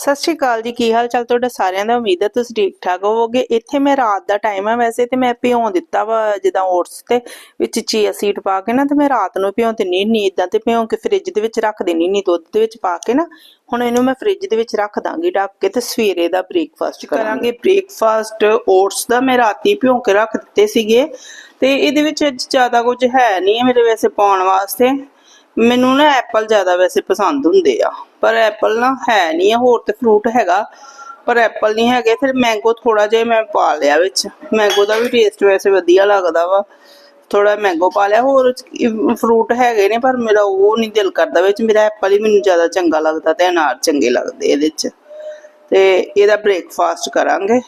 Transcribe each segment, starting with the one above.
ਸਤਿ ਸ਼੍ਰੀ ਅਕਾਲ ਜੀ ਕੀ ਹਾਲ ਚਾਲ? ਤੁਹਾਡਾ ਸਾਰਿਆਂ ਦਾ ਉਮੀਦ ਹੈ ਤੁਸੀਂ ਠੀਕ ਠਾਕ ਹੋਵੋਗੇ। ਇੱਥੇ ਮੈਂ ਰਾਤ ਦਾ ਟਾਈਮ ਹੈ ਵੈਸੇ ਤੇ ਮੈਂ ਭਿਉਂ ਦਿੱਤਾ ਵਾ ਜਿੱਦਾਂ ਓਟਸ ਤੇ ਵਿੱਚ ਚੀਆ ਸੀਡ ਪਾ ਕੇ ਨਾ ਤੇ ਮੈਂ ਰਾਤ ਨੂੰ ਭਿਉਂ ਤੇ ਨਹੀਂ ਨਹੀਂ ਇਦਾਂ ਤੇ ਭਿਉਂ ਕੇ ਫ੍ਰਿਜ ਦੇ ਵਿੱਚ ਰੱਖ ਦੇਣੀ ਨਹੀਂ ਦੁੱਧ ਦੇ ਵਿੱਚ ਪਾ ਕੇ ਨਾ। ਹੁਣ ਇਹਨੂੰ ਮੈਂ ਫ੍ਰਿਜ ਦੇ ਵਿੱਚ ਰੱਖ ਦਾਂਗੀ ਢੱਕ ਕੇ ਤੇ ਸਵੇਰੇ ਦਾ ਬ੍ਰੇਕਫਾਸਟ ਕਰਾਂਗੇ। ਬ੍ਰੇਕਫਾਸਟ ਓਟਸ ਦਾ ਮੈਂ ਰਾਤੀ ਭਿਉਂ ਕੇ ਰੱਖ ਦਿੱਤੇ ਸੀਗੇ ਤੇ ਇਹਦੇ ਵਿੱਚ ਅੱਜ ਜ਼ਿਆਦਾ ਕੁਝ ਹੈ ਨਹੀਂ ਮੇਰੇ ਵੈਸੇ ਪਾਉਣ ਵਾਸਤੇ। ਮੈਨੂੰ ਨਾ ਐਪਲ ਜ਼ਿਆਦਾ ਵੈਸੇ ਪਸੰਦ ਹੁੰਦੇ ਆ। ਪਰ ਐਪਲ ਨਾ ਹੈ ਨਹੀਂ ਆ, ਹੋਰ ਤੇ ਫਰੂਟ ਹੈਗਾ। ਪਰ ਐਪਲ ਨਹੀਂ ਹੈਗੇ, ਫਿਰ ਮੈਂਗੋ ਥੋੜਾ ਜਿਹਾ ਮੈਂ ਪਾ ਲਿਆ ਵਿੱਚ। ਮੈਂਗੋ ਦਾ ਵੀ ਟੇਸਟ ਵੈਸੇ ਵਧੀਆ ਲੱਗਦਾ ਵਾ। ਥੋੜਾ ਮੈਂਗੋ ਪਾ ਲਿਆ, ਹੋਰ ਫਰੂਟ ਹੈਗੇ ਨੇ, ਪਰ ਮੇਰਾ ਉਹ ਨਹੀਂ ਦਿਲ ਕਰਦਾ ਵਿੱਚ। ਮੇਰਾ ਐਪਲ ਹੀ ਮੈਨੂੰ ਜ਼ਿਆਦਾ ਚੰਗਾ ਲੱਗਦਾ ਤੇ ਅਨਾਰ ਚੰਗੇ ਲੱਗਦੇ ਇਹਦੇ ਵਿੱਚ। ਤੇ ਇਹਦਾ ਬ੍ਰੇਕਫਾਸਟ ਕਰਾਂਗੇ।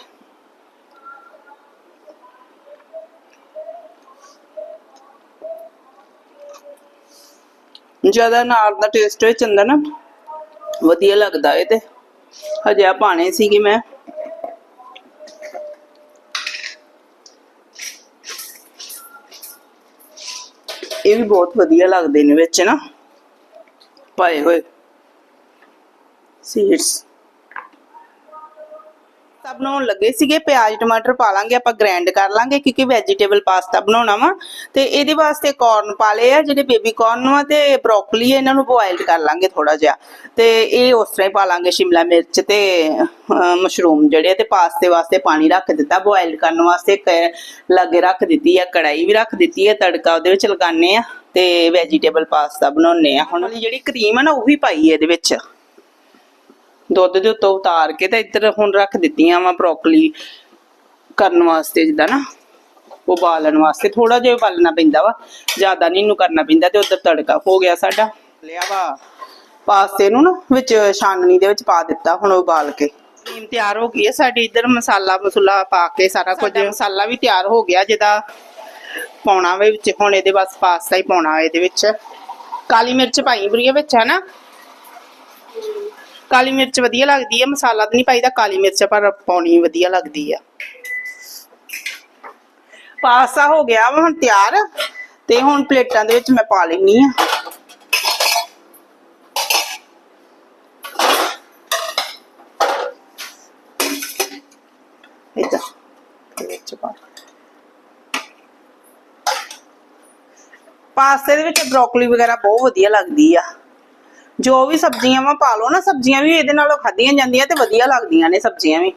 ਜ਼ਿਆਦਾ ਅਨਾਰ ਦਾ ਟੇਸਟ ਵਿੱਚ ਹੁੰਦਾ ਨਾ, ਵਧੀਆ ਲੱਗਦਾ ਇਹ ਤੇ। ਹਜੇ ਆ ਪਾਣੇ ਸੀਗੇ ਮੈਂ। ਇਹ ਵੀ ਬਹੁਤ ਵਧੀਆ ਲੱਗਦੇ ਨੇ ਵਿੱਚ ਨਾ, ਪਾਏ ਹੋਏ। ਸੀਡਸ ਪਾਸਤਾ ਬਣਾਉਣ ਲੱਗੇ ਸੀਗੇ, ਪਿਆਜ਼, ਟਮਾਟਰ ਪਾ ਲਾਂਗੇ, ਆਪਾਂ ਗ੍ਰਾਈਂਡ ਕਰ ਲਾਂਗੇ ਕਿਉਂਕਿ ਵੈਜੀਟੇਬਲ ਪਾਸਤਾ ਬਣਾਉਣਾ ਵਾ। ਤੇ ਇਹਦੇ ਵਾਸਤੇ ਕਾਰਨ ਪਾ ਲਏ ਆ, ਜਿਹੜੇ ਬੇਬੀ ਕਾਰਨ ਵਾ ਤੇ ਬ੍ਰੋਕਲੀ ਇਹਨਾਂ ਨੂੰ ਬੋਇਲਡ ਕਰ ਲਾਂਗੇ ਥੋੜਾ ਜਿਹਾ। ਤੇ ਇਹ ਉਸ ਤਰ੍ਹਾਂ ਹੀ ਪਾ ਲਾਂਗੇ ਸ਼ਿਮਲਾ ਮਿਰਚ ਤੇ ਮਸ਼ਰੂਮ ਜਿਹੜੇ ਤੇ ਪਾਸਤੇ ਵਾਸਤੇ ਪਾਣੀ ਰੱਖ ਦਿੱਤਾ ਬੋਇਲਡ ਕਰਨ ਵਾਸਤੇ ਲੱਗੇ ਰੱਖ ਦਿੱਤੀ ਆ ਕੜਾਈ ਵੀ ਰੱਖ ਦਿੱਤੀ ਆ, ਤੜਕਾ ਉਹਦੇ ਵਿੱਚ ਲਗਾਣੇ ਆ ਤੇ ਵੈਜੀਟੇਬਲ ਪਾਸਤਾ ਬਣਾਉਣੇ ਆ। ਹੁਣ ਜਿਹੜੀ ਕਰੀਮ ਆ ਨਾ, ਉਹ ਵੀ ਪਾਈ ਇਹਦੇ ਵਿੱਚ। ਦੁੱਧ ਦੇ ਉੱਤੋਂ ਉਤਾਰ ਕੇ ਤੇ ਇੱਧਰ ਹੁਣ ਰੱਖ ਦਿੱਤੀਆਂ ਵਾ ਬ੍ਰੋਕਲੀ ਕਰਨ ਵਾਸਤੇ ਜਿੱਦਾਂ ਨਾ ਉਬਾਲਣ ਵਾਸਤੇ। ਥੋੜਾ ਜਿਹਾ ਉਬਾਲਣਾ ਪੈਂਦਾ ਵਾ ਜ਼ਿਆਦਾ ਨਹੀਂ ਇਹਨੂੰ ਕਰਨਾ ਪੈਂਦਾ ਤੇ ਉਧਰ ਤੜਕਾ ਹੋ ਗਿਆ ਸਾਡਾ। ਲਿਆ ਵਾ ਪਾਸਤੇ ਨੂੰ ਨਾ ਵਿੱਚ ਛਾਨਣੀ ਦੇ ਵਿੱਚ ਪਾ ਦਿੱਤਾ ਹੁਣ ਉਬਾਲ ਕੇ। ਕਰੀਮ ਤਿਆਰ ਹੋ ਗਈ ਹੈ ਸਾਡੀ ਇੱਧਰ ਮਸਾਲਾ ਮਸੂਲਾ ਪਾ ਕੇ ਸਾਰਾ ਕੁਝ। ਮਸਾਲਾ ਵੀ ਤਿਆਰ ਹੋ ਗਿਆ ਜਿਹਦਾ ਪਾਉਣਾ ਵੇ ਵਿੱਚ ਹੁਣ ਇਹਦੇ ਬਸ ਪਾਸਤਾ ਹੀ ਪਾਉਣਾ ਇਹਦੇ ਵਿੱਚ। ਕਾਲੀ ਮਿਰਚ ਪਾਈ ਬੁਰੀਆ ਵਿੱਚ ਹੈ ਨਾ? ਕਾਲੀ ਮਿਰਚ ਵਧੀਆ ਲੱਗਦੀ ਹੈ, ਮਸਾਲਾ ਤਾਂ ਨਹੀਂ ਪਾਈਦਾ, ਕਾਲੀ ਮਿਰਚ ਪਰ ਪਾਉਣੀ ਵਧੀਆ ਲੱਗਦੀ ਆ। ਪਾਸਤਾ ਹੋ ਗਿਆ ਵਾ ਹੁਣ ਤਿਆਰ, ਤੇ ਹੁਣ ਪਲੇਟਾਂ ਦੇ ਵਿੱਚ ਮੈਂ ਪਾ ਲੈਣੀ ਆ। ਇਦਾਂ ਵਿੱਚ ਪਾ। ਪਾਸਤੇ ਦੇ ਵਿੱਚ ਬ੍ਰੋਕਲੀ ਵਗੈਰਾ ਬਹੁਤ ਵਧੀਆ ਲੱਗਦੀ ਆ। ਜੋ ਵੀ ਸਬਜ਼ੀਆਂ ਵਾ ਪਾ ਲਓ ਨਾ, ਸਬਜ਼ੀਆਂ ਵੀ ਇਹਦੇ ਨਾਲੋਂ ਖਾਧੀਆਂ ਜਾਂਦੀਆਂ ਤੇ ਵਧੀਆ ਲੱਗਦੀਆਂ ਨੇ ਸਬਜ਼ੀਆਂ ਵੀ।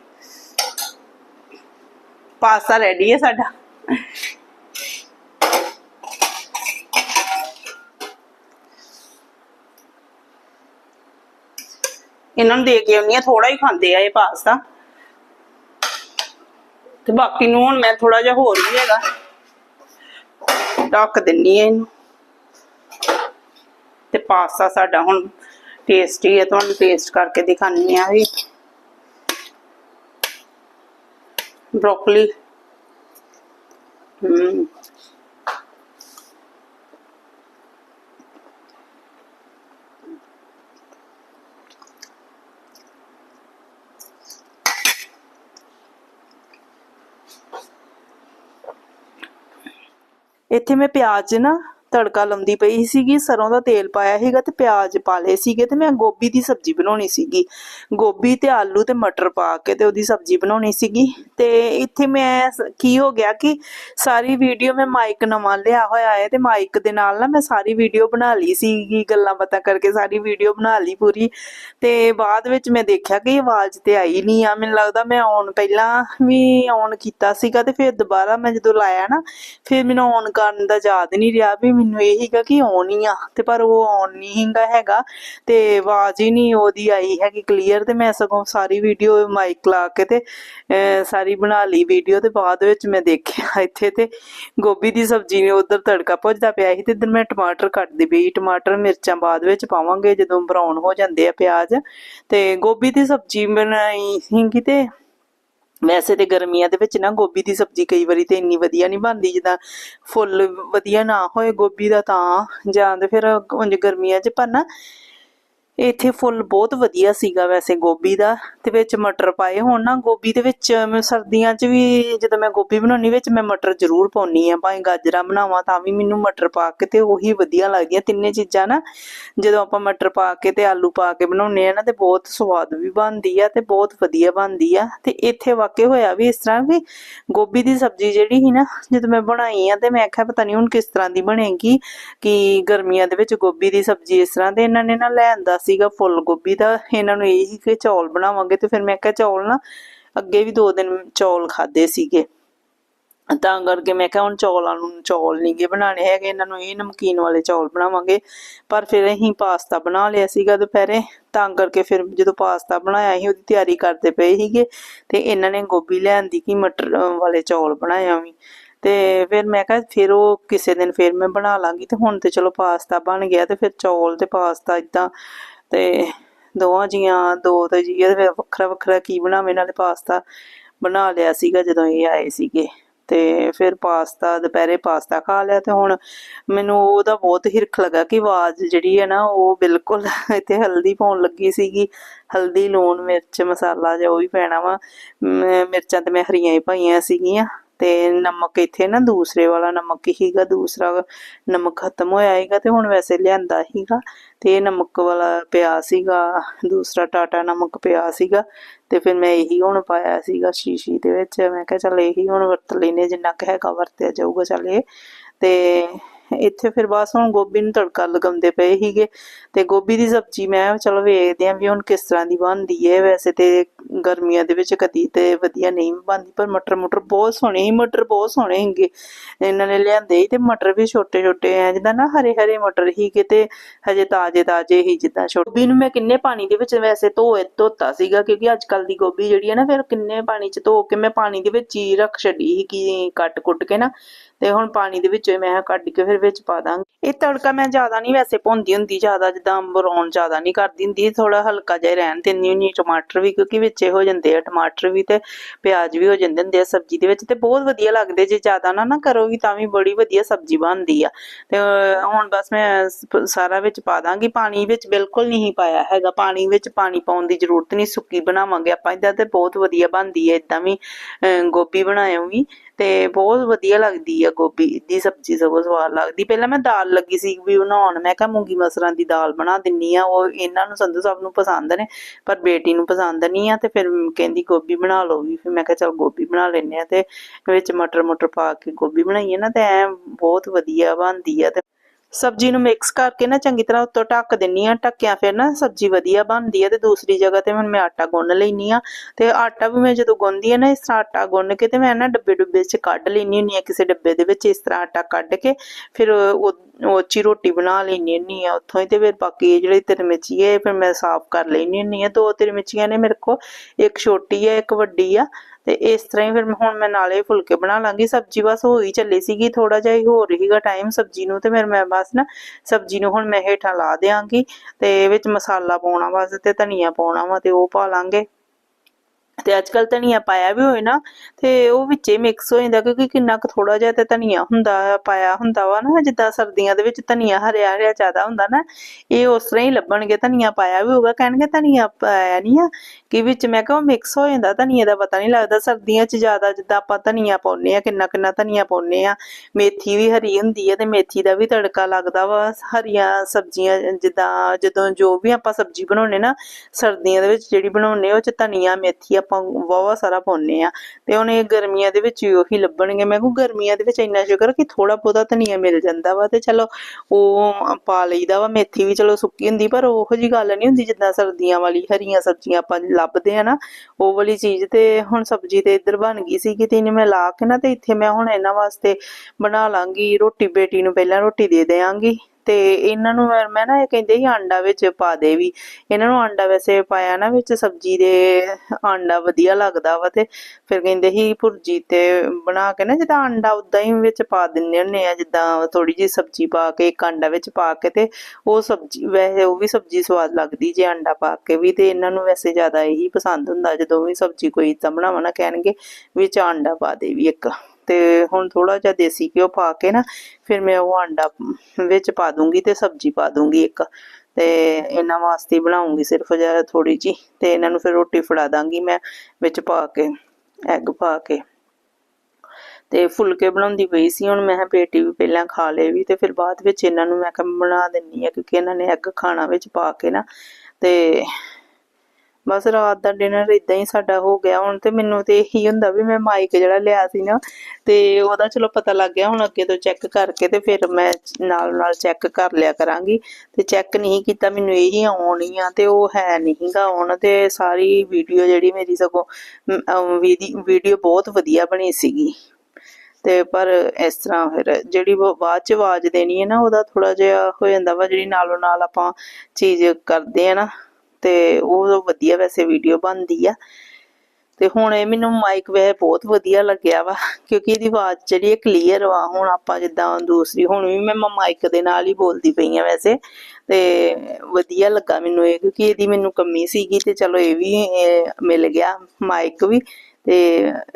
ਪਾਸਤਾ ਰੈਡੀ ਹੈ ਸਾਡਾ। ਇਹਨਾਂ ਨੂੰ ਦੇ ਕੇ ਆਉਣੀ ਆ ਥੋੜਾ ਹੀ ਖਾਂਦੇ ਆ ਇਹ ਪਾਸਤਾ। ਤੇ ਬਾਕੀ ਨੂੰ ਹੁਣ ਮੈਂ ਥੋੜਾ ਜਿਹਾ ਹੋਰ ਵੀ ਹੈਗਾ ਢੱਕ ਦਿੰਨੀ ਆ ਇਹਨੂੰ। ਤੇ ਪਾਸਤਾ ਸਾਡਾ ਹੁਣ ਟੇਸਟੀ ਹੈ, ਤੁਹਾਨੂੰ ਟੇਸਟ ਕਰਕੇ ਦਿਖਾਣੀ ਆ ਵੀ ਬ੍ਰੋਕਲੀ ਹਮ। ਇੱਥੇ ਮੈਂ ਪਿਆਜ਼ ਨਾ ਤੜਕਾ ਲਾਉਂਦੀ ਪਈ ਸੀਗੀ, ਸਰੋਂ ਦਾ ਤੇਲ ਪਾਇਆ ਸੀਗਾ ਤੇ ਪਿਆਜ਼ ਪਾ ਲਏ ਸੀਗੇ ਤੇ ਮੈਂ ਗੋਭੀ ਦੀ ਸਬਜ਼ੀ ਬਣਾਉਣੀ ਸੀਗੀ। ਗੋਭੀ ਤੇ ਆਲੂ ਤੇ ਮਟਰ ਪਾ ਕੇ ਤੇ ਉਹਦੀ ਸਬਜ਼ੀ ਬਣਾਉਣੀ ਸੀਗੀ। ਤੇ ਇੱਥੇ ਮੈਂ ਕੀ ਹੋ ਗਿਆ ਕਿ ਸਾਰੀ ਵੀਡੀਓ ਮੈਂ ਮਾਈਕ ਨਵਾਂ ਲਿਆ ਹੋਇਆ ਹੈ ਤੇ ਮਾਈਕ ਦੇ ਨਾਲ ਨਾ ਮੈਂ ਸਾਰੀ ਵੀਡੀਓ ਬਣਾ ਲਈ ਸੀਗੀ, ਗੱਲਾਂ ਬਾਤਾਂ ਕਰਕੇ ਸਾਰੀ ਵੀਡੀਓ ਬਣਾ ਲਈ ਪੂਰੀ। ਤੇ ਬਾਅਦ ਵਿੱਚ ਮੈਂ ਦੇਖਿਆ ਕਿ ਆਵਾਜ਼ ਤੇ ਆਈ ਨਹੀਂ ਆ। ਮੈਨੂੰ ਲੱਗਦਾ ਮੈਂ ਔਨ ਪਹਿਲਾਂ ਵੀ ਔਨ ਕੀਤਾ ਸੀਗਾ ਤੇ ਫਿਰ ਦੁਬਾਰਾ ਮੈਂ ਜਦੋਂ ਲਾਇਆ ਨਾ, ਫਿਰ ਮੈਨੂੰ ਔਨ ਕਰਨ ਦਾ ਯਾਦ ਨਹੀਂ ਰਿਹਾ ਵੀ ਮੈਨੂੰ ਇਹ ਹੀਗਾ ਕਿ ਆਨ ਹੀ ਆ, ਤੇ ਪਰ ਉਹ ਆਨ ਨਹੀਂ ਹੀਗਾ ਹੈਗਾ, ਤੇ ਆਵਾਜ਼ ਹੀ ਨਹੀਂ ਉਹਦੀ ਆਈ ਹੈਗੀ ਕਲੀਅਰ ਤੇ ਮੈਂ ਸਗੋਂ ਸਾਰੀ ਵੀਡੀਓ ਮਾਈਕ ਲਾ ਕੇ ਤੇ ਸਾਰੀ ਬਣਾ ਲਈ ਵੀਡੀਓ ਤੇ ਬਾਅਦ ਵਿੱਚ ਮੈਂ ਦੇਖਿਆ ਇੱਥੇ ਤੇ ਗੋਭੀ ਦੀ ਸਬਜ਼ੀ ਨੇ ਉਧਰ ਤੜਕਾ ਭੁੱਜਦਾ ਪਿਆ ਸੀ, ਤੇ ਇੱਧਰ ਮੈਂ ਟਮਾਟਰ ਕੱਟਦੀ ਪਈ ਟਮਾਟਰ, ਮਿਰਚਾਂ ਬਾਅਦ ਵਿੱਚ ਪਾਵਾਂਗੇ ਜਦੋਂ ਬਰਾਊਨ ਹੋ ਜਾਂਦੇ ਆ ਪਿਆਜ਼, ਤੇ ਗੋਭੀ ਦੀ ਸਬਜ਼ੀ ਬਣਾਈ ਸੀਗੀ ਤੇ ਵੈਸੇ ਤੇ ਗਰਮੀਆਂ ਦੇ ਵਿੱਚ ਨਾ ਗੋਭੀ ਦੀ ਸਬਜ਼ੀ ਕਈ ਵਾਰੀ ਤੇ ਇੰਨੀ ਵਧੀਆ ਨਹੀਂ ਬਣਦੀ, ਜਿੱਦਾਂ ਫੁੱਲ ਵਧੀਆ ਨਾ ਹੋਏ ਗੋਭੀ ਦਾ ਤਾਂ ਜਾਂ ਤੇ ਫਿਰ ਉਂਝ ਗਰਮੀਆਂ 'ਚ ਪਰ ਨਾ ਇੱਥੇ ਫੁੱਲ ਬਹੁਤ ਵਧੀਆ ਸੀਗਾ ਵੈਸੇ ਗੋਭੀ ਦਾ, ਤੇ ਵਿੱਚ ਮਟਰ ਪਾਏ। ਹੋਣ ਨਾ ਗੋਭੀ ਦੇ ਵਿੱਚ ਸਰਦੀਆਂ 'ਚ ਵੀ ਜਦੋਂ ਮੈਂ ਗੋਭੀ ਬਣਾਉਣੀ ਵਿੱਚ ਮੈਂ ਮਟਰ ਜ਼ਰੂਰ ਪਾਉਣੀ ਆ ਭਾਵੇਂ ਗਾਜਰਾਂ ਬਣਾਵਾਂ, ਤਾਂ ਵੀ ਮੈਨੂੰ ਮਟਰ ਪਾ ਕੇ ਤੇ ਉਹੀ ਵਧੀਆ ਲੱਗਦੀਆਂ। ਤਿੰਨੇ ਚੀਜ਼ਾਂ ਨਾ, ਜਦੋਂ ਆਪਾਂ ਮਟਰ ਪਾ ਕੇ ਤੇ ਆਲੂ ਪਾ ਕੇ ਬਣਾਉਣੇ ਆ ਨਾ, ਤੇ ਬਹੁਤ ਸਵਾਦ ਵੀ ਬਣਦੀ ਆ ਤੇ ਬਹੁਤ ਵਧੀਆ ਬਣਦੀ ਆ। ਤੇ ਇੱਥੇ ਵਾਕਿਆ ਹੋਇਆ ਵੀ ਇਸ ਤਰ੍ਹਾਂ ਵੀ ਗੋਭੀ ਦੀ ਸਬਜ਼ੀ ਜਿਹੜੀ ਸੀ ਨਾ, ਜਦੋਂ ਮੈਂ ਬਣਾਈ ਆ ਤੇ ਮੈਂ ਆਖਿਆ, ਪਤਾ ਨਹੀਂ ਹੁਣ ਕਿਸ ਤਰ੍ਹਾਂ ਦੀ ਬਣੇਗੀ, ਕਿ ਗਰਮੀਆਂ ਦੇ ਵਿੱਚ ਗੋਭੀ ਦੀ ਸਬਜ਼ੀ ਇਸ ਤਰ੍ਹਾਂ ਦੇ ਇਹਨਾਂ ਨੇ ਨਾ ਲੈਂਦਾ ਸੀਗਾ ਫੁੱਲ ਗੋਭੀ ਦਾ, ਇਹਨਾਂ ਨੂੰ ਇਹ ਸੀ ਕਿ ਚੌਲ ਬਣਾਵਾਂਗੇ ਤੇ ਫਿਰ ਮੈਂ ਕਿਹਾ ਚੌਲ ਨਾ ਅੱਗੇ ਵੀ ਦੋ ਦਿਨ ਚੌਲ ਖਾਦੇ ਸੀਗੇ। ਤਾਂ ਕਰਕੇ ਮੈਂ ਕਿਹਾ ਹੁਣ ਚੌਲਾਂ ਨੂੰ ਚੌਲ ਨਹੀਂ ਬਣਾਣੇ ਹੈਗੇ, ਇਹਨਾਂ ਨੂੰ ਇਹ ਨਮਕੀਨ ਵਾਲੇ ਚੌਲ ਬਣਾਵਾਂਗੇ। ਪਰ ਫਿਰ ਅਸੀਂ ਪਾਸਤਾ ਬਣਾ ਲਿਆ ਸੀਗਾ ਦੁਪਹਿਰੇ, ਤਾਂ ਕਰਕੇ ਫਿਰ ਜਦੋਂ ਪਾਸਤਾ ਬਣਾਇਆ ਸੀ, ਉਹਦੀ ਤਿਆਰੀ ਕਰਦੇ ਪਏ ਸੀਗੇ ਤੇ ਇਹਨਾਂ ਨੇ ਗੋਭੀ ਲੈਣ ਦੀ ਕਿ ਮਟਰ ਵਾਲੇ ਚੌਲ ਬਣਾਇਆ ਵੀ। ਤੇ ਫਿਰ ਮੈਂ ਕਿਹਾ ਫਿਰ ਉਹ ਕਿਸੇ ਦਿਨ ਫਿਰ ਮੈਂ ਬਣਾ ਲਾਂਗੀ ਤੇ ਹੁਣ ਤੇ ਚਲੋ ਪਾਸਤਾ ਬਣ ਗਿਆ ਤੇ ਫਿਰ ਚੌਲ ਤੇ ਪਾਸਤਾ ਇਦਾਂ ਤੇ ਦੋਵਾਂ ਜੀਆਂ, ਦੋ ਤੇ ਜੀ ਫਿਰ ਵੱਖਰਾ ਵੱਖਰਾ ਕੀ ਬਣਾਵੇਂ, ਨਾਲੇ ਪਾਸਤਾ ਬਣਾ ਲਿਆ ਸੀਗਾ ਜਦੋਂ ਇਹ ਆਏ ਸੀਗੇ। ਤੇ ਫਿਰ ਪਾਸਤਾ, ਦੁਪਹਿਰੇ ਪਾਸਤਾ ਖਾ ਲਿਆ ਤੇ ਹੁਣ ਮੈਨੂੰ ਉਹਦਾ ਬਹੁਤ ਹਿਰਖ ਲੱਗਾ ਕਿ ਆਵਾਜ਼ ਜਿਹੜੀ ਹੈ ਨਾ, ਉਹ ਬਿਲਕੁਲ ਇੱਥੇ ਹਲਦੀ ਪਾਉਣ ਲੱਗੀ ਸੀਗੀ। ਹਲਦੀ, ਲੂਣ, ਮਿਰਚ, ਮਸਾਲਾ ਜਿਹਾ ਉਹ ਵੀ ਪੈਣਾ ਵਾ। ਮ- ਮਿਰਚਾਂ ਤੇ ਮੈਂ ਹਰੀਆਂ ਹੀ ਪਾਈਆਂ ਸੀਗੀਆਂ। ਤੇ ਨਮਕ ਇੱਥੇ ਨਾ ਦੂਸਰੇ ਵਾਲਾ ਨਮਕ ਹੀਗਾ, ਦੂਸਰਾ ਨਮਕ ਖਤਮ ਹੋਇਆ ਹੈਗਾ ਤੇ ਹੁਣ ਵੈਸੇ ਲਿਆਂਦਾ ਹੀਗਾ ਤੇ ਇਹ ਨਮਕ ਵਾਲਾ ਪਿਆ ਸੀਗਾ, ਦੂਸਰਾ ਟਾਟਾ ਨਮਕ ਪਿਆ ਸੀਗਾ ਤੇ ਫਿਰ ਮੈਂ ਇਹੀ ਹੁਣ ਪਾਇਆ ਸੀਗਾ ਸ਼ੀਸ਼ੀ ਦੇ ਵਿੱਚ, ਮੈਂ ਕਿਹਾ ਚੱਲ ਇਹੀ ਹੁਣ ਵਰਤ ਲੈਨੇ ਜਿੰਨਾ ਕੁ ਹੈਗਾ ਵਰਤਿਆ ਜਾਊਗਾ ਚੱਲ ਇਹ ਤੇ ਇੱਥੇ ਫਿਰ ਬਸ ਹੁਣ ਗੋਭੀ ਨੂੰ ਤੜਕਾ ਲਗਾਉਂਦੇ ਪਏ ਸੀਗੇ ਤੇ ਗੋਭੀ ਦੀ ਸਬਜ਼ੀ ਮੈਂ ਚਲੋ ਵੇਖਦੇ ਆਂ ਵੀ ਹੁਣ ਕਿਸ ਤਰ੍ਹਾਂ ਦੀ ਬਣਦੀ ਹੈ। ਵੈਸੇ ਤੇ ਗਰਮੀਆਂ ਦੇ ਵਿੱਚ ਕਦੀ ਤੇ ਵਧੀਆ ਨਹੀਂ ਬਣਦੀ, ਪਰ ਮਟਰ ਮੁਟਰ ਬਹੁਤ ਸੋਹਣੇ ਸੀ, ਮਟਰ ਬਹੁਤ ਸੋਹਣੇ ਹੈਗੇ ਇਹਨਾਂ ਨੇ ਲਿਆਂਦੇ ਸੀ ਤੇ ਮਟਰ ਵੀ ਛੋਟੇ ਛੋਟੇ ਐ ਜਿੱਦਾਂ ਨਾ ਹਰੇ ਹਰੇ ਮਟਰ ਹੀ ਕਿਤੇ ਹਜੇ ਤਾਜ਼ੇ ਤਾਜ਼ੇ ਹੀ ਜਿੱਦਾਂ ਗੋਭੀ ਨੂੰ ਮੈਂ ਕਿੰਨੇ ਪਾਣੀ ਦੇ ਵਿੱਚ ਵੈਸੇ ਧੋਏ ਧੋਤਾ ਸੀਗਾ, ਕਿਉਂਕਿ ਅੱਜ ਕੱਲ ਦੀ ਗੋਭੀ ਜਿਹੜੀ ਹੈ ਨਾ, ਫਿਰ ਕਿੰਨੇ ਪਾਣੀ ਚ ਧੋ ਕੇ ਮੈਂ ਪਾਣੀ ਦੇ ਵਿੱਚ ਹੀ ਰੱਖ ਛੱਡੀ ਸੀ ਕਿ ਕੱਟ ਕੁੱਟ ਕੇ ਨਾ। ਤੇ ਹੁਣ ਪਾਣੀ ਦੇ ਵਿੱਚੋਂ ਮੈਂ ਕੱਢ ਕੇ ਫਿਰ ਵਿੱਚ ਪਾ ਦਾਂਗੀ। ਇਹ ਤੜਕਾ ਮੈਂ ਜ਼ਿਆਦਾ ਨਹੀਂ ਵੈਸੇ ਭੁੰਦੀ ਹੁੰਦੀ, ਜ਼ਿਆਦਾ ਜਿੱਦਾਂ ਬਰਾਉਨ ਜ਼ਿਆਦਾ ਨਹੀਂ ਕਰਦੀ ਹੁੰਦੀ ਥੋੜਾ ਹਲਕਾ ਜਿਹਾ ਰਹਿਣ ਦਿੰਦੀ ਹੁੰਦੀ, ਟਮਾਟਰ ਵੀ ਕਿਉਂਕਿ ਵਿੱਚੇ ਹੋ ਜਾਂਦੇ ਆ, ਟਮਾਟਰ ਵੀ ਤੇ ਪਿਆਜ਼ ਵੀ ਹੋ ਜਾਂਦੇ ਹੁੰਦੇ ਆ ਸਬਜ਼ੀ ਦੇ ਵਿੱਚ ਤੇ ਬਹੁਤ ਵਧੀਆ ਲੱਗਦੇ, ਜੇ ਜ਼ਿਆਦਾ ਨਾ ਨਾ ਕਰੋ ਵੀ ਤਾਂ ਵੀ ਬੜੀ ਵਧੀਆ ਸਬਜ਼ੀ ਬਣਦੀ ਆ। ਤੇ ਹੁਣ ਬਸ ਮੈਂ ਸਾਰਾ ਵਿੱਚ ਪਾ ਦਾਂਗੀ, ਪਾਣੀ ਵਿੱਚ ਬਿਲਕੁਲ ਨਹੀਂ ਪਾਇਆ ਹੈਗਾ, ਪਾਣੀ ਵਿੱਚ ਪਾਣੀ ਪਾਉਣ ਦੀ ਜ਼ਰੂਰਤ ਨਹੀਂ, ਸੁੱਕੀ ਬਣਾਵਾਂਗੇ ਆਪਾਂ, ਇਦਾਂ ਤੇ ਬਹੁਤ ਵਧੀਆ ਬਣਦੀ ਹੈ ਇਦਾਂ ਵੀ ਗੋਭੀ ਬਣਾਇਓ ਵੀ। ਤੇ ਬਹੁਤ ਵਧੀਆ ਲੱਗਦੀ ਆ ਗੋਭੀ ਦੀ ਸਬਜ਼ੀ ਸਗੋਂ ਸਵਾਦ ਲੱਗਦੀ। ਪਹਿਲਾਂ ਮੈਂ ਦਾਲ ਲੱਗੀ ਸੀ ਵੀ ਬਣਾਉਣ, ਮੈਂ ਕਿਹਾ ਮੂੰਗੀ ਮਸਰਾਂ ਦੀ ਦਾਲ ਬਣਾ ਦਿੰਨੀ ਆ, ਉਹ ਇਹਨਾਂ ਨੂੰ ਸੰਧੂ ਸਾਹਿਬ ਨੂੰ ਪਸੰਦ ਨੇ, ਪਰ ਬੇਟੀ ਨੂੰ ਪਸੰਦ ਨਹੀਂ ਆ ਤੇ ਫਿਰ ਕਹਿੰਦੀ ਗੋਭੀ ਬਣਾ ਲਓ ਵੀ, ਫਿਰ ਮੈਂ ਕਿਹਾ ਚਲ ਗੋਭੀ ਬਣਾ ਲੈਨੇ ਆ ਤੇ ਵਿੱਚ ਮਟਰ ਮਟਰ ਪਾ ਕੇ ਗੋਭੀ ਬਣਾਈਏ ਨਾ ਤੇ ਐ ਬਹੁਤ ਵਧੀਆ ਬਣਦੀ ਆ ਤੇ ਸਬਜ਼ੀ ਨੂੰ ਮਿਕਸ ਕਰਕੇ ਨਾ ਚੰਗੀ ਤਰ੍ਹਾਂ ਉੱਤੋਂ ਢੱਕ ਦਿੰਨੀ ਆ। ਢੱਕਿਆ ਫਿਰ ਨਾ ਸਬਜ਼ੀ ਵਧੀਆ ਬਣਦੀ ਆ ਤੇ ਦੂਸਰੀ ਜਗ੍ਹਾ ਤੇ ਹੁਣ ਮੈਂ ਆਟਾ ਗੁੰਨ ਲੈਣੀ ਆ। ਤੇ ਆਟਾ ਵੀ ਮੈਂ ਜਦੋਂ ਗੁੰਨਦੀ ਆ ਨਾ, ਇਸ ਤਰ੍ਹਾਂ ਆਟਾ ਗੁੰਨ ਕੇ ਤੇ ਮੈਂ ਨਾ ਡੱਬੇ ਡੁੱਬੇ 'ਚ ਕੱਢ ਲੈਣੀ ਹੁੰਨੀ ਆ, ਕਿਸੇ ਡੱਬੇ ਦੇ ਵਿੱਚ ਇਸ ਤਰ੍ਹਾਂ ਆਟਾ ਕੱਢ ਕੇ। ਫਿਰ ਉਹ ਉਹ ਰੋਟੀ ਬਣਾ ਲੈਣੀ ਹੁੰਨੀ ਆ ਉੱਥੋਂ ਹੀ ਤੇ ਫਿਰ ਬਾਕੀ ਇਹ ਜਿਹੜੀ ਤਿਰਮਿਚੀ ਹੈ ਇਹ ਫਿਰ ਮੈਂ ਸਾਫ਼ ਕਰ ਲੈਣੀ ਹੁੰਨੀ ਆ। ਦੋ ਤਿਰਮਿਚੀਆਂ ਨੇ ਮੇਰੇ ਕੋਲ, ਇੱਕ ਛੋਟੀ ਆ, ਇੱਕ ਵੱਡੀ ਆ। ਤੇ ਇਸ ਤਰ੍ਹਾਂ ਹੀ ਫਿਰ ਮੈਂ- ਹੁਣ ਮੈਂ ਨਾਲੇ ਫੁਲਕੇ ਬਣਾ ਲਾਂਗੀ। ਸਬਜ਼ੀ ਬਸ ਹੋਈ ਚੱਲੀ ਸੀਗੀ ਥੋੜਾ ਜਿਹਾ ਹੀ ਹੋ ਰਹੀਗਾ ਟਾਈਮ ਸਬਜ਼ੀ ਨੂੰ ਤੇ ਫਿਰ ਮੈਂ ਬਸ ਨਾ ਸਬਜ਼ੀ ਨੂੰ ਹੁਣ ਮੈਂ ਹੇਠਾਂ ਲਾ ਦਿਆਂਗੀ ਤੇ ਵਿੱਚ ਮਸਾਲਾ ਪਾਉਣਾ ਬਸ ਤੇ ਧਨੀਆ ਪਾਉਣਾ ਵਾ ਤੇ ਉਹ ਪਾ ਲਾਂਗੇ। ਤੇ ਅੱਜ ਕੱਲ ਧਨੀਆ ਪਾਇਆ ਵੀ ਹੋਏ ਨਾ ਤੇ ਉਹ ਵਿੱਚੇ ਮਿਕਸ ਹੋ ਜਾਂਦਾ ਕਿਉਂਕਿ ਕਿੰਨਾ ਕੁ ਥੋੜਾ ਜਿਹਾ ਤੇ ਧਨੀਆ ਹੁੰਦਾ, ਪਾਇਆ ਹੁੰਦਾ ਵਾ ਨਾ ਜਿੱਦਾਂ ਸਰਦੀਆਂ ਦੇ ਵਿੱਚ ਧਨੀਆ ਹਰਿਆ ਹਰਿਆ ਜ਼ਿਆਦਾ ਹੁੰਦਾ ਨਾ, ਇਹ ਉਸ ਤਰ੍ਹਾਂ ਹੀ ਲੱਭਣਗੇ। ਧਨੀਆ ਪਾਇਆ ਵੀ ਹੋਗਾ ਕਹਿਣਗੇ ਧਨੀਆ ਪਾਇਆ ਨਹੀਂ ਆ ਕਿ ਵਿੱਚ ਮੈਂ ਕਿਹਾ ਮਿਕਸ ਹੋ ਜਾਂਦਾ ਧਨੀਆ ਦਾ ਪਤਾ ਨਹੀਂ ਲੱਗਦਾ, ਸਰਦੀਆਂ 'ਚ ਜ਼ਿਆਦਾ ਜਿੱਦਾਂ ਆਪਾਂ ਧਨੀਆ ਪਾਉਂਦੇ ਆ ਕਿੰਨਾ ਕਿੰਨਾ ਧਨੀਆ ਪਾਉਂਦੇ ਆ ਮੇਥੀ ਵੀ ਹਰੀ ਹੁੰਦੀ ਹੈ ਤੇ ਮੇਥੀ ਦਾ ਵੀ ਤੜਕਾ ਲੱਗਦਾ ਵਾ, ਹਰੀਆਂ ਸਬਜ਼ੀਆਂ ਜਿੱਦਾਂ ਜਦੋਂ ਜੋ ਵੀ ਆਪਾਂ ਸਬਜ਼ੀ ਬਣਾਉਨੇ ਨਾ, ਸਰਦੀਆਂ ਦੇ ਵਿੱਚ ਜਿਹੜੀ ਬਣਾਉਨੇ ਉਹ ਚ ਧਨੀਆ, ਮੇਥੀ ਆਪਾਂ ਬਹੁਤ ਸਾਰਾ ਪਾਉਂਦੇ ਆ ਤੇ ਹੁਣ ਇਹ ਗਰਮੀਆਂ ਦੇ ਵਿੱਚ ਉਹੀ ਲੱਭਣਗੇ। ਮੈਂ ਕਿਹਾ ਗਰਮੀਆਂ ਦੇ ਵਿੱਚ ਇੰਨਾ ਸ਼ੁਕਰ ਕਿ ਥੋੜਾ ਬਹੁਤਾ ਧਨੀਆ ਮਿਲ ਜਾਂਦਾ ਵਾ ਤੇ ਚਲੋ ਉਹ ਪਾ ਲਈਦਾ ਵਾ, ਮੇਥੀ ਵੀ ਚਲੋ ਸੁੱਕੀ ਹੁੰਦੀ ਪਰ ਉਹੋ ਜੀ ਗੱਲ ਨਹੀਂ ਹੁੰਦੀ ਜਿੱਦਾਂ ਸਰਦੀਆਂ ਵਾਲੀ ਹਰੀਆਂ ਸਬਜ਼ੀਆਂ ਆਪਾਂ ਲੱਭਦੇ ਆ ਨਾ, ਉਹ ਵਾਲੀ ਚੀਜ਼ ਤੇ ਹੁਣ ਸਬਜ਼ੀ ਤੇ ਇੱਧਰ ਬਣ ਗਈ ਸੀ ਕਿ ਇਹਨੇ ਮੈਂ ਲਾ ਕੇ ਨਾ ਤੇ ਇੱਥੇ ਮੈਂ ਹੁਣ ਇਹਨਾਂ ਵਾਸਤੇ ਬਣਾ ਲਾਂਗੀ, ਰੋਟੀ ਬੇਟੀ ਨੂੰ ਪਹਿਲਾਂ ਰੋਟੀ ਦੇ ਦੇਵਾਂਗੀ ਤੇ ਇਹਨਾਂ ਨੂੰ ਮੈਂ- ਨਾ ਇਹ ਕਹਿੰਦੇ ਸੀ ਆਂਡਾ ਵਿੱਚ ਪਾ ਦੇ ਵੀ। ਇਹਨਾਂ ਨੂੰ ਆਂਡਾ ਵੈਸੇ ਪਾਇਆ ਨਾ ਵਿੱਚ, ਸਬਜ਼ੀ ਦੇ ਆਂਡਾ ਵਧੀਆ ਲੱਗਦਾ ਵਾ ਤੇ ਫਿਰ ਕਹਿੰਦੇ ਸੀ ਭੁਰਜੀ ਤੇ ਬਣਾ ਕੇ ਨਾ ਜਿੱਦਾਂ ਆਂਡਾ ਉਦਾਂ ਹੀ ਵਿੱਚ ਪਾ ਦਿੰਨੇ ਹੁੰਨੇ ਆ, ਜਿੱਦਾਂ ਥੋੜੀ ਜਿਹੀ ਸਬਜ਼ੀ ਪਾ ਕੇ, ਇੱਕ ਆਂਡਾ ਵਿੱਚ ਪਾ ਕੇ ਤੇ ਉਹ ਸਬਜ਼ੀ, ਵੈਸੇ ਉਹ ਵੀ ਸਬਜ਼ੀ ਸਵਾਦ ਲੱਗਦੀ ਜੇ ਆਂਡਾ ਪਾ ਕੇ ਵੀ ਤੇ ਇਹਨਾਂ ਨੂੰ ਵੈਸੇ ਜ਼ਿਆਦਾ ਇਹੀ ਪਸੰਦ ਹੁੰਦਾ ਜਦੋਂ ਵੀ ਸਬਜ਼ੀ ਕੋਈ ਤਾਂ ਬਣਾਵਾਂ ਨਾ ਕਹਿਣਗੇ ਵਿੱਚ ਆਂਡਾ ਪਾ ਦੇ ਵੀ ਇੱਕ। ਤੇ ਹੁਣ ਥੋੜਾ ਜਿਹਾ ਦੇਸੀ ਘਿਓ ਪਾ ਕੇ ਨਾ, ਫਿਰ ਮੈਂ ਉਹ ਆਂਡਾ ਵਿੱਚ ਪਾ ਦੂੰਗੀ ਤੇ ਸਬਜ਼ੀ ਪਾ ਦੂੰਗੀ ਇੱਕ। ਤੇ ਇਹਨਾਂ ਵਾਸਤੇ ਹੀ ਬਣਾਉਂਗੀ ਸਿਰਫ ਜ਼ਿਆਦਾ ਥੋੜੀ ਜੀ ਤੇ ਇਹਨਾਂ ਨੂੰ ਫਿਰ ਰੋਟੀ ਫੜਾ ਦਾਂਗੀ ਮੈਂ ਵਿੱਚ ਪਾ ਕੇ ਐਗ ਪਾ ਕੇ। ਤੇ ਫੁਲਕੇ ਬਣਾਉਂਦੀ ਪਈ ਸੀ, ਹੁਣ ਮੈਂ ਕਿਹਾ ਬੇਟੀ ਵੀ ਪਹਿਲਾਂ ਖਾ ਲੇ ਵੀ, ਤੇ ਫਿਰ ਬਾਅਦ ਵਿੱਚ ਇਹਨਾਂ ਨੂੰ ਮੈਂ ਕਿਹਾ ਬਣਾ ਦਿੰਨੀ ਆ, ਕਿਉਂਕਿ ਇਹਨਾਂ ਨੇ ਐਗ ਖਾਣਾ ਵਿੱਚ ਪਾ ਕੇ ਨਾ। ਤੇ ਬਸ ਰਾਤ ਦਾ ਡਿਨਰ ਇਦਾਂ ਹੀ ਸਾਡਾ ਹੋ ਗਿਆ। ਹੁਣ ਤੇ ਮੈਨੂੰ ਤੇ ਇਹੀ ਹੁੰਦਾ ਵੀ ਮੈਂ ਮਾਈਕ ਜਿਹੜਾ ਲਿਆ ਸੀ ਨਾ ਤੇ ਉਹਦਾ ਚਲੋ ਪਤਾ ਲੱਗ ਗਿਆ, ਹੁਣ ਅੱਗੇ ਤੋਂ ਚੈੱਕ ਕਰਕੇ ਤੇ ਫਿਰ ਮੈਂ ਨਾਲ ਨਾਲ ਚੈੱਕ ਕਰ ਲਿਆ ਕਰਾਂਗੀ। ਤੇ ਚੈੱਕ ਨਹੀਂ ਕੀਤਾ, ਮੈਨੂੰ ਇਹੀ ਆਉਣੀ ਆ ਤੇ ਉਹ ਹੈ ਨਹੀਂਗਾ ਆਉਣ ਤੇ ਸਾਰੀ ਵੀਡੀਓ ਜਿਹੜੀ ਮੇਰੀ ਸਗੋਂ ਵੀਡੀਓ ਬਹੁਤ ਵਧੀਆ ਬਣੀ ਸੀਗੀ। ਤੇ ਪਰ ਇਸ ਤਰ੍ਹਾਂ ਫਿਰ ਜਿਹੜੀ ਬਾਅਦ ਚ ਆਵਾਜ਼ ਦੇਣੀ ਹੈ ਨਾ, ਉਹਦਾ ਥੋੜਾ ਜਿਹਾ ਹੋ ਜਾਂਦਾ ਵਾ, ਜਿਹੜੀ ਨਾਲੋਂ ਨਾਲ ਆਪਾਂ ਚੀਜ਼ ਕਰਦੇ ਆ ਨਾ। ਤੇ ਉਹ ਵਧੀਆ ਵੈਸੇ ਵੀਡੀਓ ਬਣਦੀ ਆ। ਤੇ ਹੁਣ ਇਹ ਮੈਨੂੰ ਮਾਈਕ ਵੈਸੇ ਬਹੁਤ ਵਧੀਆ ਲੱਗਿਆ ਵਾ, ਕਿਉਂਕਿ ਇਹਦੀ ਆਵਾਜ਼ ਜਿਹੜੀ ਹੈ ਕਲੀਅਰ ਵਾ। ਹੁਣ ਆਪਾਂ ਜਿੱਦਾਂ ਦੂਸਰੀ, ਹੁਣ ਵੀ ਮੈਂ ਮਾਈਕ ਦੇ ਨਾਲ ਹੀ ਬੋਲਦੀ ਪਈ ਆ ਵੈਸੇ। ਤੇ ਵਧੀਆ ਲੱਗਾ ਮੈਨੂੰ ਇਹ ਕਿਉਂਕਿ ਇਹਦੀ ਮੈਨੂੰ ਕਮੀ ਸੀਗੀ ਤੇ ਚਲੋ ਇਹ ਵੀ ਮਿਲ ਗਿਆ ਮਾਈਕ ਵੀ। ਤੇ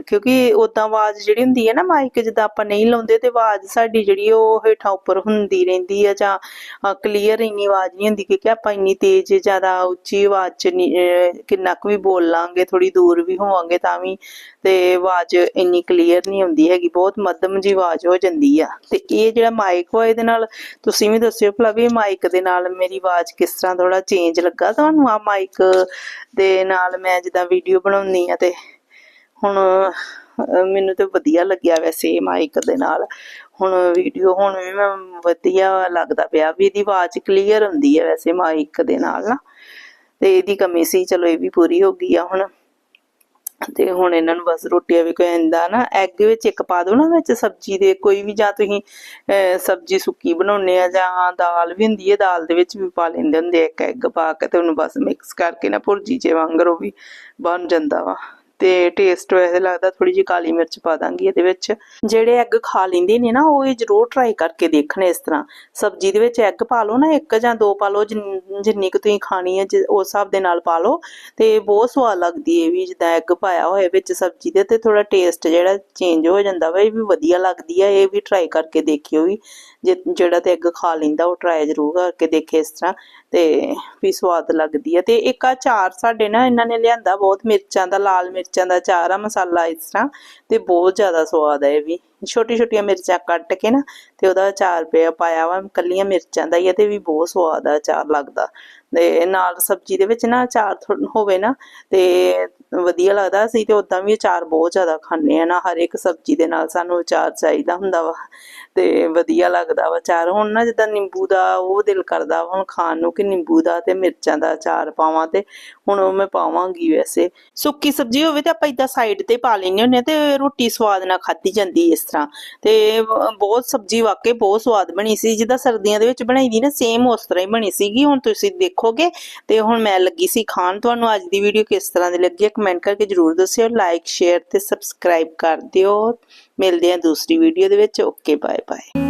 ਕਿਉਂਕਿ ਉਦਾਂ ਆਵਾਜ਼ ਜਿਹੜੀ ਹੁੰਦੀ ਹੈ ਨਾ ਮਾਈਕ ਜਿੱਦਾਂ ਆਪਾਂ ਨਹੀਂ ਲਾਉਂਦੇ ਤੇ ਆਵਾਜ਼ ਸਾਡੀ ਜਿਹੜੀ ਉਹ ਹੇਠਾਂ ਉੱਪਰ ਹੁੰਦੀ ਰਹਿੰਦੀ ਆ ਜਾਂ ਕਲੀਅਰ ਇੰਨੀ ਆਵਾਜ਼ ਨਹੀਂ ਹੁੰਦੀ ਕਿਉਂਕਿ ਆਪਾਂ ਇੰਨੀ ਤੇਜ਼ ਜ਼ਿਆਦਾ ਉੱਚੀ ਆਵਾਜ਼ ਚ ਨਹੀਂ, ਕਿੰਨਾ ਕੁ ਵੀ ਬੋਲ ਲਾਂਗੇ ਥੋੜੀ ਦੂਰ ਵੀ ਹੋਵਾਂਗੇ ਤਾਂ ਵੀ ਤੇ ਆਵਾਜ਼ ਇੰਨੀ ਕਲੀਅਰ ਨਹੀਂ ਹੁੰਦੀ ਹੈਗੀ ਬਹੁਤ ਮੱਧਮ ਜੀ ਆਵਾਜ਼ ਹੋ ਜਾਂਦੀ ਆ। ਤੇ ਇਹ ਜਿਹੜਾ ਮਾਈਕ ਵਾ ਇਹਦੇ ਨਾਲ ਤੁਸੀਂ ਵੀ ਦੱਸਿਓ ਭਲਾ ਵੀ ਮਾਈਕ ਦੇ ਨਾਲ ਮੇਰੀ ਆਵਾਜ਼ ਕਿਸ ਤਰ੍ਹਾਂ ਥੋੜਾ ਚੇਂਜ ਲੱਗਾ? ਤੁਹਾਨੂੰ ਆ ਮਾਈਕ ਦੇ ਨਾਲ ਮੈਂ ਜਿੱਦਾਂ ਵੀਡੀਓ ਬਣਾਉਣੀ ਆ ਤੇ ਹੁਣ ਮੈਨੂੰ ਤੇ ਵਧੀਆ ਲੱਗਿਆ ਵੈਸੇ ਮਾਈਕ ਦੇ ਨਾਲ। ਹੁਣ ਵੀਡੀਓ ਹੁਣ ਵੀ ਮੈਂ ਵਧੀਆ ਲੱਗਦਾ ਪਿਆ ਵੀ ਇਹਦੀ ਆਵਾਜ਼ ਕਲੀਅਰ ਹੁੰਦੀ ਹੈ ਵੈਸੇ ਮਾਈਕ ਦੇ ਨਾਲ ਨਾ। ਤੇ ਇਹਦੀ ਕਮੀ ਸੀ, ਚਲੋ ਇਹ ਵੀ ਪੂਰੀ ਹੋ ਗਈ ਆ ਹੁਣ। ਤੇ ਹੁਣ ਇਹਨਾਂ ਨੂੰ ਬਸ ਰੋਟੀਆਂ ਵੀ ਕੋਈ ਇੰਦਾ ਨਾ ਐਗ ਵਿੱਚ ਇੱਕ ਪਾ ਦਿਓ ਨਾ ਵਿੱਚ ਸਬਜ਼ੀ ਦੇ ਕੋਈ ਵੀ ਜਾਂ ਤੁਸੀਂ ਅਹ, ਸਬਜ਼ੀ ਸੁੱਕੀ ਬਣਾਉਣੇ ਆ ਜਾਂ ਦਾਲ ਵੀ ਹੁੰਦੀ ਹੈ ਦਾਲ ਦੇ ਵਿੱਚ ਵੀ ਪਾ ਲੈਂਦੇ ਹੁੰਦੇ ਆ ਇੱਕ ਐਗ ਪਾ ਕੇ ਤੇ ਉਹਨੂੰ ਬਸ ਮਿਕਸ ਕਰਕੇ ਨਾ ਭੁਰਜੀ ਜੇ ਵਾਂਗਰ ਉਹ ਵੀ ਬਣ ਜਾਂਦਾ ਵਾ। ਤੇ ਟੇਸਟ ਵੈਸੇ ਲੱਗਦਾ ਥੋੜੀ ਜਿਹੀ ਕਾਲੀ ਮਿਰਚ ਪਾ ਦਾਂਗੀ ਇਹਦੇ ਵਿੱਚ। ਜਿਹੜੇ ਐਗ ਖਾ ਲੈਂਦੇ ਨੇ ਨਾ, ਉਹ ਇਹ ਜ਼ਰੂਰ ਟਰਾਈ ਕਰਕੇ ਦੇਖਣ ਇਸ ਤਰ੍ਹਾਂ। ਸਬਜ਼ੀ ਦੇ ਵਿੱਚ ਐਗ ਪਾ ਲਓ ਨਾ, ਇੱਕ ਜਾਂ ਦੋ ਪਾ ਲਓ, ਜਿੰਨੀ ਕੁ ਤੁਸੀਂ ਖਾਣੀ ਹੈ ਉਸ ਹਿਸਾਬ ਦੇ ਨਾਲ ਪਾ ਲਓ। ਤੇ ਬਹੁਤ ਸਵਾਦ ਲੱਗਦੀ ਹੈ ਵੀ, ਜਿੱਦਾਂ ਐਗ ਪਾਇਆ ਹੋਇਆ ਵਿੱਚ ਸਬਜ਼ੀ ਦੇ, ਤੇ ਥੋੜਾ ਟੇਸਟ ਜਿਹੜਾ ਚੇਂਜ ਹੋ ਜਾਂਦਾ ਵਾ, ਇਹ ਵੀ ਵਧੀਆ ਲੱਗਦੀ ਹੈ। ਇਹ ਵੀ ਟਰਾਈ ਕਰਕੇ ਦੇਖਿਓ ਵੀ, ਜੇ ਜਿਹੜਾ ਤੇ ਐਗ ਖਾ ਲੈਂਦਾ, ਉਹ ਟਰਾਈ ਜ਼ਰੂਰ ਕਰਕੇ ਦੇਖੇ ਇਸ ਤਰ੍ਹਾਂ, ਤੇ ਵੀ ਸਵਾਦ ਲੱਗਦੀ ਹੈ। ਤੇ ਇੱਕ ਆ ਚਾਰ ਸਾਡੇ ਨਾ, ਇਹਨਾਂ ਨੇ ਲਿਆਂਦਾ ਬਹੁਤ ਮਿਰਚਾਂ ਦਾ, ਲਾਲ ਮਿਰਚ ਮਿਰਚਾਂ ਦਾ ਚਾਰ ਆ, ਮਸਾਲਾ ਇਸ ਤਰ੍ਹਾਂ, ਤੇ ਬਹੁਤ ਜ਼ਿਆਦਾ ਸਵਾਦ ਹੈ ਇਹ ਵੀ। ਛੋਟੀ ਛੋਟੀਆਂ ਮਿਰਚਾਂ ਕੱਟ ਕੇ ਨਾ, ਤੇ ਉਹਦਾ ਅਚਾਰ ਪਿਆ, ਪਾਇਆ ਵਾ, ਕੱਲੀਆਂ ਮਿਰਚਾਂ ਦਾ ਹੀ ਹੈ ਤੇ ਵੀ ਬਹੁਤ ਸਵਾਦ ਆ ਅਚਾਰ ਲੱਗਦਾ। ਤੇ ਨਾਲ ਸਬਜ਼ੀ ਦੇ ਵਿੱਚ ਨਾ ਅਚਾਰ ਹੋਵੇ ਨਾ, ਤੇ ਵਧੀਆ ਲੱਗਦਾ ਅਸੀਂ ਤੇ ਉਦਾਂ ਵੀ ਅਚਾਰ ਬਹੁਤ ਜ਼ਿਆਦਾ ਖਾਂਦੇ ਆ ਨਾ, ਹਰ ਇੱਕ ਸਬਜ਼ੀ ਦੇ ਨਾਲ ਸਾਨੂੰ ਅਚਾਰ ਚਾਹੀਦਾ ਹੁੰਦਾ ਵਾ। ਤੇ ਵਧੀਆ ਲੱਗਦਾ ਵਾ ਅਚਾਰ। ਹੁਣ ਨਾ ਜਿੱਦਾਂ ਨਿੰਬੂ ਦਾ ਉਹ ਦਿਲ ਕਰਦਾ ਹੁਣ ਖਾਣ ਨੂੰ ਕਿ ਨਿੰਬੂ ਦਾ ਤੇ ਮਿਰਚਾਂ ਦਾ ਅਚਾਰ ਪਾਵਾਂ ਤੇ ਹੁਣ ਉਹ ਮੈਂ ਪਾਵਾਂਗੀ ਵੈਸੇ। ਸੁੱਕੀ ਸਬਜ਼ੀ ਹੋਵੇ ਤੇ ਆਪਾਂ ਇਦਾਂ ਸਾਈਡ ਤੇ ਪਾ ਲੈਂਦੇ ਹੁੰਦੇ ਤੇ ਰੋਟੀ ਸਵਾਦ ਨਾਲ ਖਾਧੀ ਜਾਂਦੀ ਇਸ ਤਰ੍ਹਾਂ। ਤੇ ਬਹੁਤ ਸਬਜ਼ੀ ਵਾਕਈ ਬਹੁਤ ਸਵਾਦ ਬਣੀ ਸੀ, ਜਿੱਦਾਂ ਸਰਦੀਆਂ ਦੇ ਵਿੱਚ ਬਣਾਈ ਦੀ ਨਾ ਸੇਮ ਉਸ ਤਰ੍ਹਾਂ ਹੀ ਬਣੀ ਸੀਗੀ। ਹੁਣ ਤੁਸੀਂ ਦੇਖੋਗੇ ਤੇ ਹੁਣ ਮੈਂ ਲੱਗੀ ਸੀ ਖਾਣ। ਤੁਹਾਨੂੰ ਅੱਜ ਦੀ ਵੀਡੀਓ ਕਿਸ ਤਰ੍ਹਾਂ ਦੀ ਲੱਗੀ ਹੈ ਕਮੈਂਟ ਕਰਕੇ ਜਰੂਰ ਦੱਸਿਓ ਲਾਈਕ ਸ਼ੇਅਰ ਤੇ ਸਬਸਕ੍ਰਾਈਬ ਕਰ ਦਿਓ। ਮਿਲਦੇ ਹਾਂ ਦੂਸਰੀ ਵੀਡੀਓ ਦੇ ਵਿੱਚ। Okay bye bye